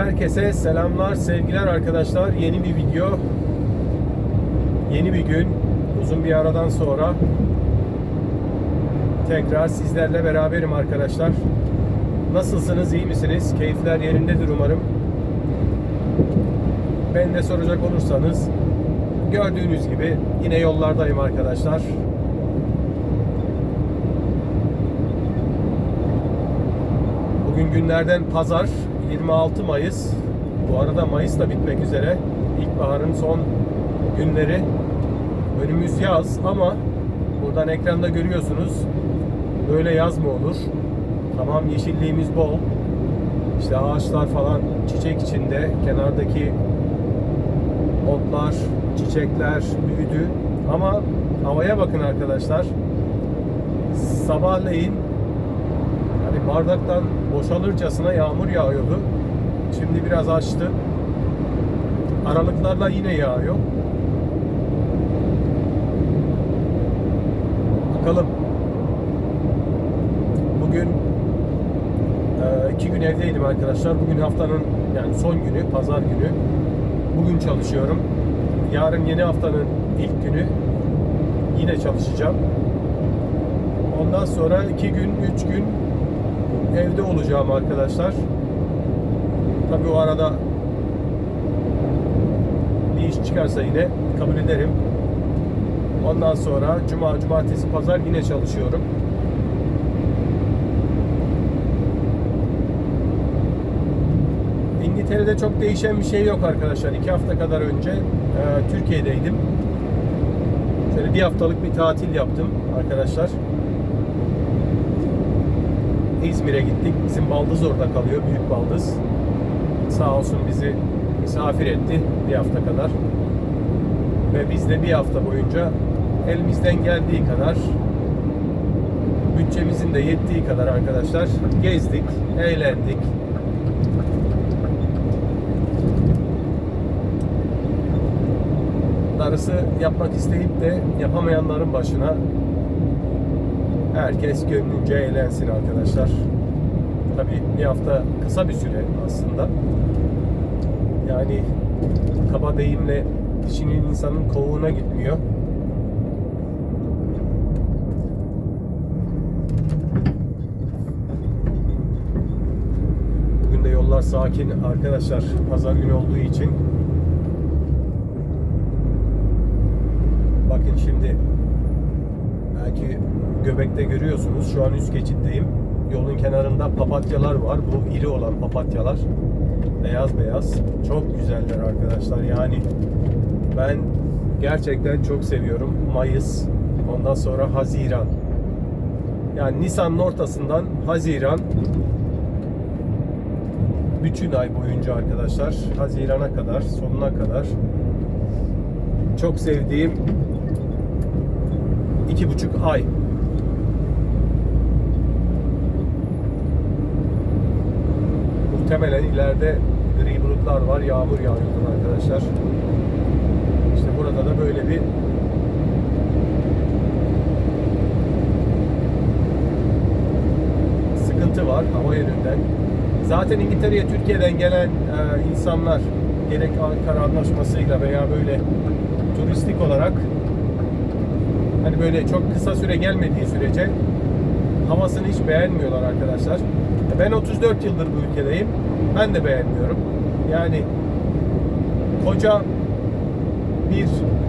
Herkese selamlar, sevgiler arkadaşlar. Yeni bir video. Yeni bir gün. Uzun bir aradan sonra tekrar sizlerle beraberim arkadaşlar. Nasılsınız, iyi misiniz? Keyifler yerindedir umarım. Ben de soracak olursanız gördüğünüz gibi yine yollardayım arkadaşlar. Bugün günlerden pazar 26 Mayıs. Bu arada Mayıs da bitmek üzere. İlkbaharın son günleri. Önümüz yaz ama buradan ekranda görüyorsunuz. Böyle yaz mı olur? Tamam yeşilliğimiz bol. İşte ağaçlar falan çiçek içinde. Kenardaki otlar, çiçekler büyüdü. Ama havaya bakın arkadaşlar. Sabahleyin hani bardaktan boşalırcasına yağmur yağıyordu. Şimdi biraz açtı. Aralıklarla yine yağıyor. Bakalım. Bugün e, iki gün evdeydim arkadaşlar. Bugün haftanın yani son günü, pazar günü. Bugün çalışıyorum. Yarın yeni haftanın ilk günü. Yine çalışacağım. Ondan sonra iki gün, üç gün evde olacağım arkadaşlar. Tabii o arada bir iş çıkarsa yine kabul ederim. Ondan sonra cuma, cumartesi, pazar yine çalışıyorum. İngiltere'de çok değişen bir şey yok arkadaşlar. İki hafta kadar önce e, Türkiye'deydim. Şöyle bir haftalık bir tatil yaptım arkadaşlar. İzmir'e gittik. Bizim Baldız orada kalıyor. Büyük Baldız. Sağ olsun bizi misafir etti bir hafta kadar. Ve biz de bir hafta boyunca elimizden geldiği kadar bütçemizin de yettiği kadar arkadaşlar gezdik, eğlendik. Darısı yapmak isteyip de yapamayanların başına herkes gönlünce eğlensin arkadaşlar. Tabi bir hafta kısa bir süre aslında. Yani kaba deyimle dişinin insanın kovuğuna gitmiyor. Bugün de yollar sakin arkadaşlar. Pazar günü olduğu için. Bakın şimdi belki göbekte görüyorsunuz. Şu an üst geçitteyim. Yolun kenarında papatyalar var. Bu iri olan papatyalar. Beyaz beyaz. Çok güzeller arkadaşlar. Yani ben gerçekten çok seviyorum. Mayıs, ondan sonra Haziran. Yani Nisan'ın ortasından Haziran bütün ay boyunca arkadaşlar Haziran'a kadar, sonuna kadar çok sevdiğim iki buçuk ay. Muhtemelen ileride gri bulutlar var, yağmur yağıyordur arkadaşlar. İşte burada da böyle bir sıkıntı var hava yönünden. Zaten İngiltere'ye Türkiye'den gelen e, insanlar gerek Ankara Anlaşması'yla veya böyle turistik olarak hani böyle çok kısa süre gelmediği sürece havasını hiç beğenmiyorlar arkadaşlar. Ben 34 yıldır bu ülkedeyim. Ben de beğenmiyorum. Yani koca bir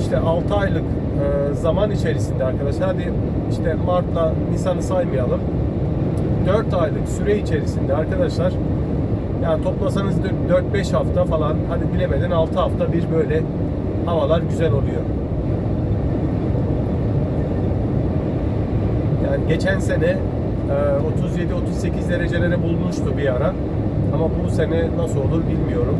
işte 6 aylık e, zaman içerisinde arkadaşlar hadi işte Mart'la Nisan'ı saymayalım. 4 aylık süre içerisinde arkadaşlar yani toplasanız 4-5 hafta falan hadi bilemedin 6 hafta bir böyle havalar güzel oluyor. Yani geçen sene e, 37-38 derecelere bulmuştu bir ara. Ama bu sene nasıl olur bilmiyorum.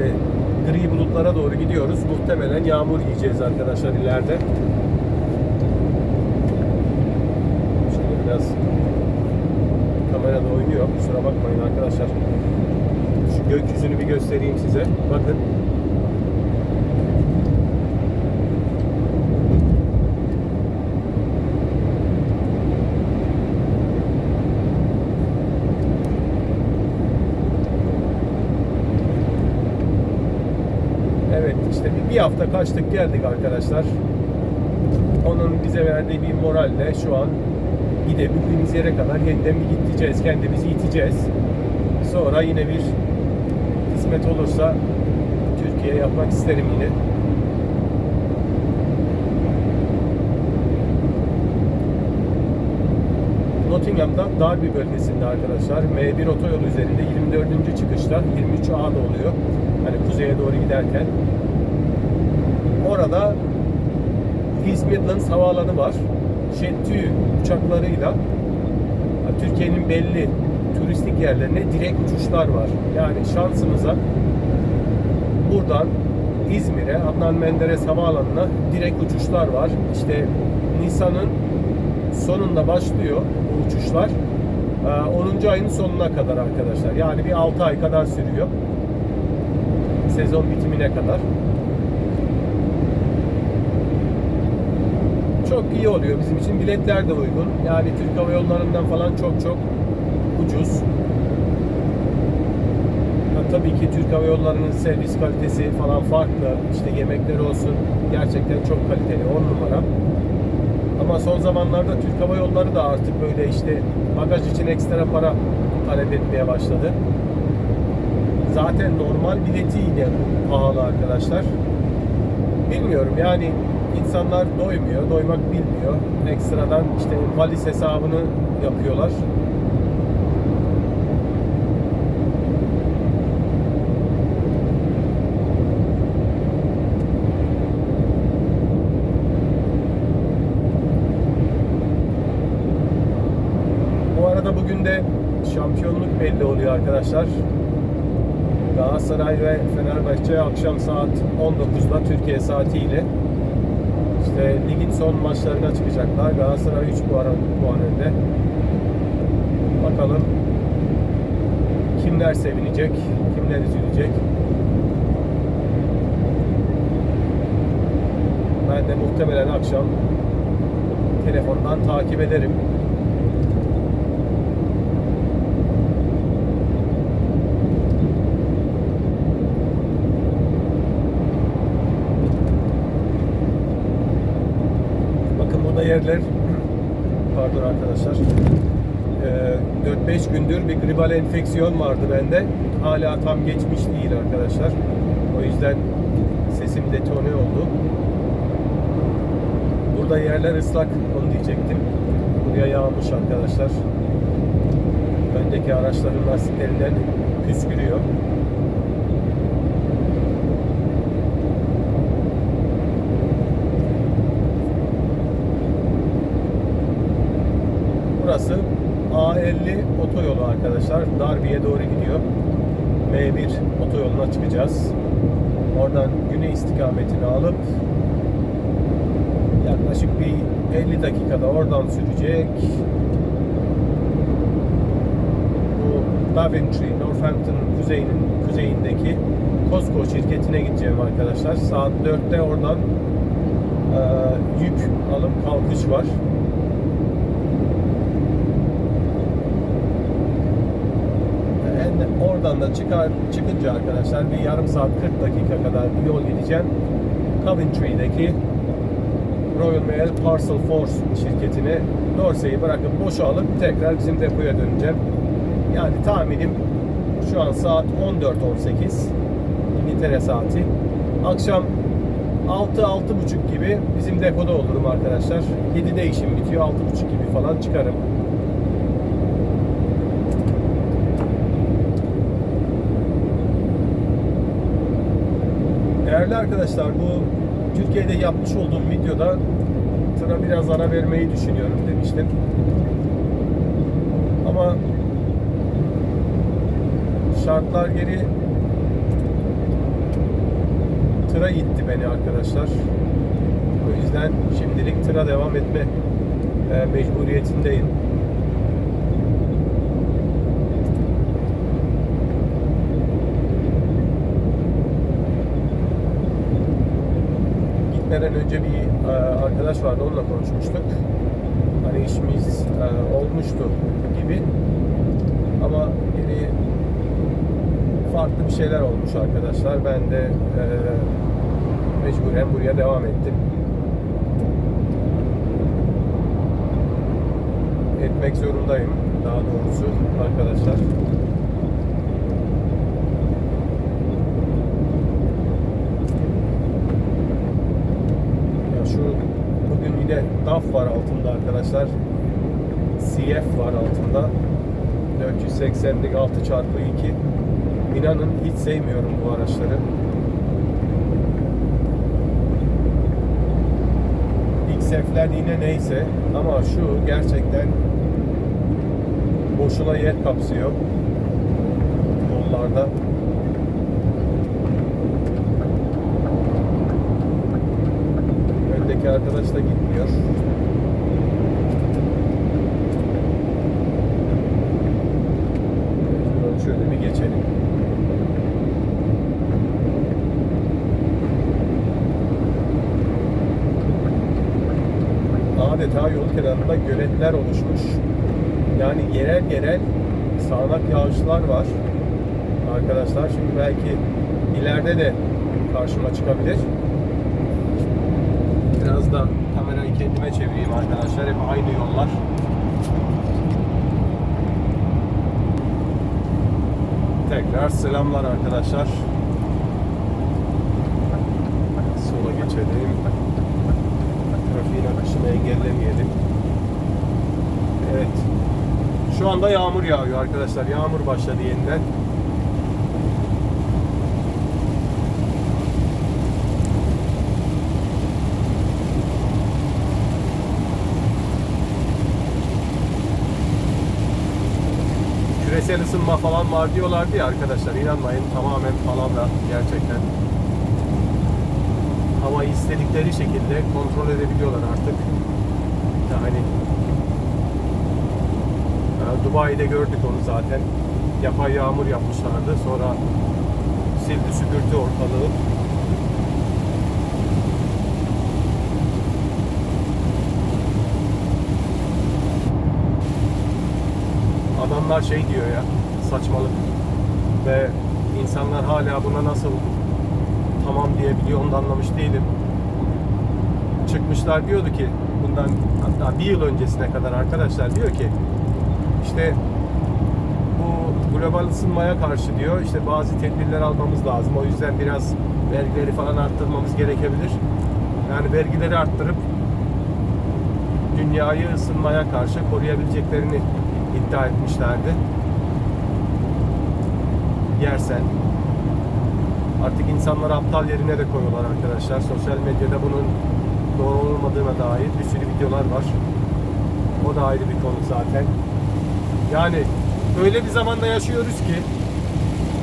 Ve gri bulutlara doğru gidiyoruz. Muhtemelen yağmur yiyeceğiz arkadaşlar ileride. Şimdi biraz kamerada oynuyor. Kusura bakmayın arkadaşlar. Şu gökyüzünü bir göstereyim size. Bakın. Hafta kaçtık geldik arkadaşlar. Onun bize verdiği bir moralle şu an gidebildiğimiz yere kadar yeniden bir gideceğiz. Kendimizi iteceğiz. Sonra yine bir kısmet olursa Türkiye yapmak isterim yine. Nottingham'da Derby bölgesinde arkadaşlar M1 otoyolu üzerinde 24. çıkışta 23A da oluyor. Kuzeye doğru giderken. Orada East Midlands havaalanı var. Jet uçaklarıyla Türkiye'nin belli turistik yerlerine direkt uçuşlar var. Yani şansımıza buradan İzmir'e Adnan Menderes Havaalanı'na direkt uçuşlar var. İşte Nisan'ın sonunda başlıyor bu uçuşlar. Ee, 10. ayın sonuna kadar arkadaşlar. Yani bir 6 ay kadar sürüyor. Sezon bitimine kadar. Çok iyi oluyor bizim için. Biletler de uygun. Yani Türk Hava Yolları'ndan falan çok çok ucuz. Ha, tabii ki Türk Hava Yolları'nın servis kalitesi falan farklı. İşte yemekleri olsun gerçekten çok kaliteli. 10 numara. Ama son zamanlarda Türk Hava Yolları da artık böyle işte bagaj için ekstra para talep etmeye başladı. Zaten normal bileti yine pahalı arkadaşlar. Bilmiyorum yani insanlar doymuyor, doymak bilmiyor. Ekstradan işte valiz hesabını yapıyorlar. Bu arada bugün de şampiyonluk belli oluyor arkadaşlar. Galatasaray ve Fenerbahçe akşam saat 19'da Türkiye saatiyle işte ligin son maçlarına çıkacaklar. Galatasaray 3 puan, puan önde. Bakalım kimler sevinecek, kimler üzülecek. Ben de muhtemelen akşam telefondan takip ederim. Bakın burada yerler pardon arkadaşlar Ee, 4-5 gündür bir gribal enfeksiyon vardı bende. Hala tam geçmiş değil arkadaşlar. O yüzden sesim detone oldu. Burada yerler ıslak onu diyecektim. Buraya yağmış arkadaşlar. Öndeki araçların lastiklerinden püskürüyor. Burası A50 otoyolu arkadaşlar. Darby'ye doğru gidiyor. M1 otoyoluna çıkacağız. Oradan güney istikametini alıp yaklaşık bir 50 dakikada oradan sürecek. Bu Daventry, Northampton'ın kuzeyinin kuzeyindeki Costco şirketine gideceğim arkadaşlar. Saat 4'te oradan e, yük alıp kalkış var. Da çıkar çıkınca arkadaşlar bir yarım saat 40 dakika kadar bir yol gideceğim. Coventry'deki Royal Mail Parcel Force şirketine Dorsey'i bırakıp boşa alıp tekrar bizim depoya döneceğim. Yani tahminim şu an saat 14.18 İngiltere saati. Akşam 6-6.30 gibi bizim depoda olurum arkadaşlar. 7'de işim bitiyor. 6.30 gibi falan çıkarım. Değerli arkadaşlar bu Türkiye'de yapmış olduğum videoda tıra biraz ara vermeyi düşünüyorum demiştim. Ama şartlar geri tıra itti beni arkadaşlar. O yüzden şimdilik tıra devam etme e, mecburiyetindeyim. Gitmeden önce bir e, arkadaş vardı onunla konuşmuştuk. Hani işimiz e, olmuştu gibi. Ama yine farklı bir şeyler olmuş arkadaşlar. Ben de e, Mecburen buraya devam ettim. Etmek zorundayım daha doğrusu arkadaşlar. Ya şu DAF var altında arkadaşlar. CF var altında. 480'lik 6 çarpı 2 İnanın hiç sevmiyorum bu araçları. XF'ler yine neyse ama şu gerçekten boşuna yer kapsıyor yollarda. Öndeki arkadaş da gitmiyor. Mecburen Şöyle bir geçelim. Kenarında göletler oluşmuş. Yani yerel yerel sağanak yağışlar var. Arkadaşlar şimdi belki ileride de karşıma çıkabilir. Biraz da kamerayı kendime çevireyim arkadaşlar. Hep aynı yollar. Tekrar selamlar arkadaşlar. Sola geçelim. Trafiğin akışını engellemeyelim. Evet. Şu anda yağmur yağıyor arkadaşlar. Yağmur başladı yeniden. küresel ısınma falan var diyorlardı ya arkadaşlar inanmayın tamamen palavra gerçekten. Havayı istedikleri şekilde kontrol edebiliyorlar artık. Yani Dubai'de gördük onu zaten. Yapay yağmur yapmışlardı. Sonra sildi süpürdü ortalığı. adamlar şey diyor ya saçmalık ve insanlar hala buna nasıl tamam diyebiliyor onu da anlamış değilim. Çıkmışlar diyordu ki bundan hatta bir yıl öncesine kadar arkadaşlar diyor ki işte bu global ısınmaya karşı diyor işte bazı tedbirler almamız lazım. O yüzden biraz vergileri falan arttırmamız gerekebilir. Yani vergileri arttırıp dünyayı ısınmaya karşı koruyabileceklerini iddia etmişlerdi. Yersen. Artık insanları aptal yerine de koyuyorlar arkadaşlar. Sosyal medyada bunun doğru olmadığına dair bir sürü videolar var. O da ayrı bir konu zaten. Yani öyle bir zamanda yaşıyoruz ki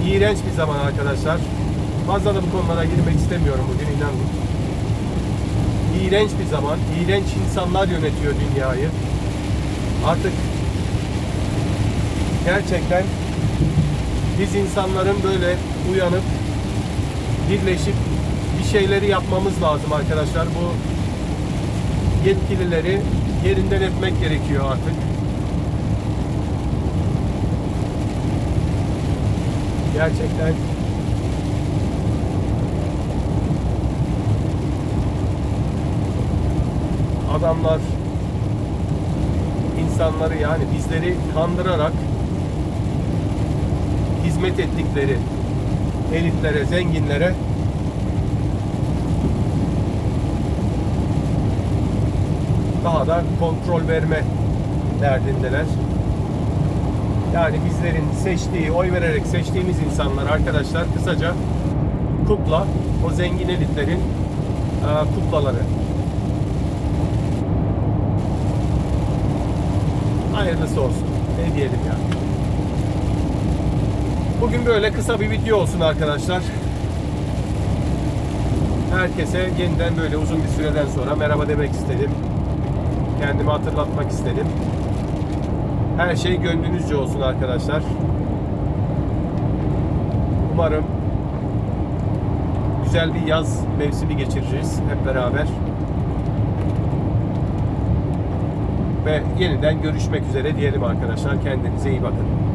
iğrenç bir zaman arkadaşlar. Fazla da bu konulara girmek istemiyorum bugün inanın. İğrenç bir zaman, iğrenç insanlar yönetiyor dünyayı. Artık gerçekten biz insanların böyle uyanıp birleşip bir şeyleri yapmamız lazım arkadaşlar. Bu yetkilileri yerinden etmek gerekiyor artık. Gerçekten adamlar insanları yani bizleri kandırarak hizmet ettikleri elitlere, zenginlere daha da kontrol verme derdindeler. Yani bizlerin seçtiği, oy vererek seçtiğimiz insanlar arkadaşlar kısaca kukla, o zengin elitlerin e, kuklaları. Hayırlısı olsun. Ne diyelim ya. Bugün böyle kısa bir video olsun arkadaşlar. Herkese yeniden böyle uzun bir süreden sonra merhaba demek istedim. Kendimi hatırlatmak istedim. Her şey gönlünüzce olsun arkadaşlar. Umarım güzel bir yaz mevsimi geçireceğiz hep beraber. Ve yeniden görüşmek üzere diyelim arkadaşlar. Kendinize iyi bakın.